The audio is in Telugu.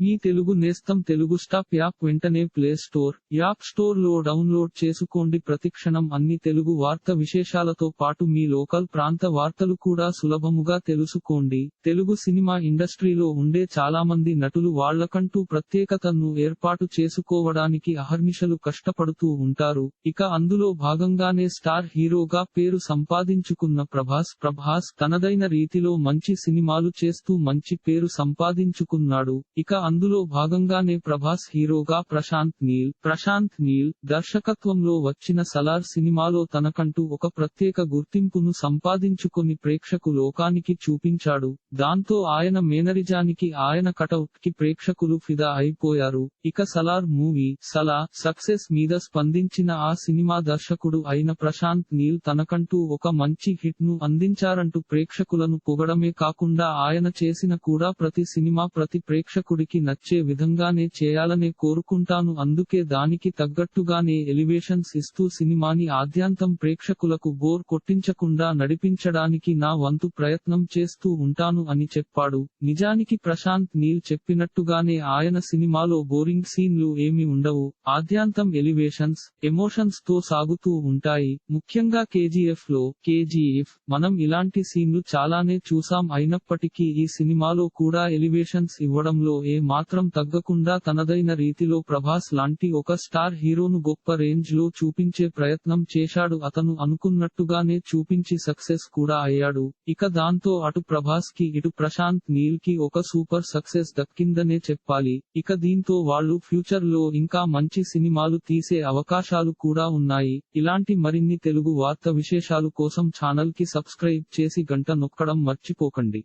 మీ తెలుగు నేస్తం తెలుగు స్టాప్ యాప్ వెంటనే ప్లే స్టోర్ యాప్ స్టోర్లో డౌన్లోడ్ చేసుకోండి. ప్రతిక్షణం అన్ని తెలుగు వార్త విశేషాలతో పాటు మీ లోకల్ ప్రాంత వార్తలు కూడా సులభముగా తెలుసుకోండి. తెలుగు సినిమా ఇండస్ట్రీలో ఉండే చాలా మంది నటులు వాళ్ళకంటూ ప్రత్యేకతను ఏర్పాటు చేసుకోవడానికి అహర్నిశలు కష్టపడుతూ ఉంటారు. ఇక అందులో భాగంగానే స్టార్ హీరోగా పేరు సంపాదించుకున్న ప్రభాస్ ప్రభాస్ తనదైన రీతిలో మంచి సినిమాలు చేస్తూ మంచి పేరు సంపాదించుకున్నాడు. ఇక అందులో భాగంగానే ప్రభాస్ హీరోగా ప్రశాంత్ నీల్ ప్రశాంత్ నీల్ దర్శకత్వంలో వచ్చిన సలార్ సినిమాలో తనకంటూ ఒక ప్రత్యేక గుర్తింపును సంపాదించుకొని ప్రేక్షకు లోకానికి చూపించాడు. దాంతో ఆయన మేనరిజానికి ఆయన కటౌట్కి ప్రేక్షకులు ఫిదా అయిపోయారు. ఇక సలార్ మూవీ సలా సక్సెస్ మీద స్పందించిన ఆ సినిమా దర్శకుడు అయిన ప్రశాంత్ నీల్ తనకంటూ ఒక మంచి హిట్ను అందించారంటూ ప్రేక్షకులను పొగడమే కాకుండా ఆయన చేసిన కూడా ప్రతి సినిమా ప్రతి ప్రేక్షకుడికి నచ్చే విధంగానే చేయాలనే కోరుకుంటాను. అందుకే దానికి తగ్గట్టుగానే ఎలివేషన్స్ ఇస్తూ సినిమాని ఆద్యాంతం ప్రేక్షకులకు బోర్ కొట్టించకుండా నడిపించడానికి నా వంతు ప్రయత్నం చేస్తూ ఉంటాను అని చెప్పాడు. నిజానికి ప్రశాంత్ నీల్ చెప్పినట్టుగానే ఆయన సినిమాలో బోరింగ్ సీన్లు ఏమి ఉండవు. ఆద్యాంతం ఎలివేషన్స్ ఎమోషన్స్తో సాగుతూ ఉంటాయి. ముఖ్యంగా కేజీఎఫ్లో కేజీఎఫ్ మనం ఇలాంటి సీన్లు చాలానే చూసాం. అయినప్పటికీ ఈ సినిమాలో కూడా ఎలివేషన్స్ ఇవ్వడంలో ఏ మాత్రం తగ్గకుండా తనదైన రీతిలో ప్రభాస్ లాంటి ఒక స్టార్ హీరోను గొప్ప రేంజ్లో చూపించే ప్రయత్నం చేశాడు. అతను అనుకున్నట్టుగానే చూపించి సక్సెస్ కూడా అయ్యాడు. ఇక దాంతో అటు ప్రభాస్కి ఇటు ప్రశాంత్ నీల్కి ఒక సూపర్ సక్సెస్ దక్కిందనే చెప్పాలి. ఇక దీంతో వాళ్ళు ఫ్యూచర్లో ఇంకా మంచి సినిమాలు తీసే అవకాశాలు కూడా ఉన్నాయి. ఇలాంటి మరిన్ని తెలుగు వార్త విశేషాలు కోసం ఛానల్కి సబ్స్క్రైబ్ చేసి గంట నొక్కడం మర్చిపోకండి.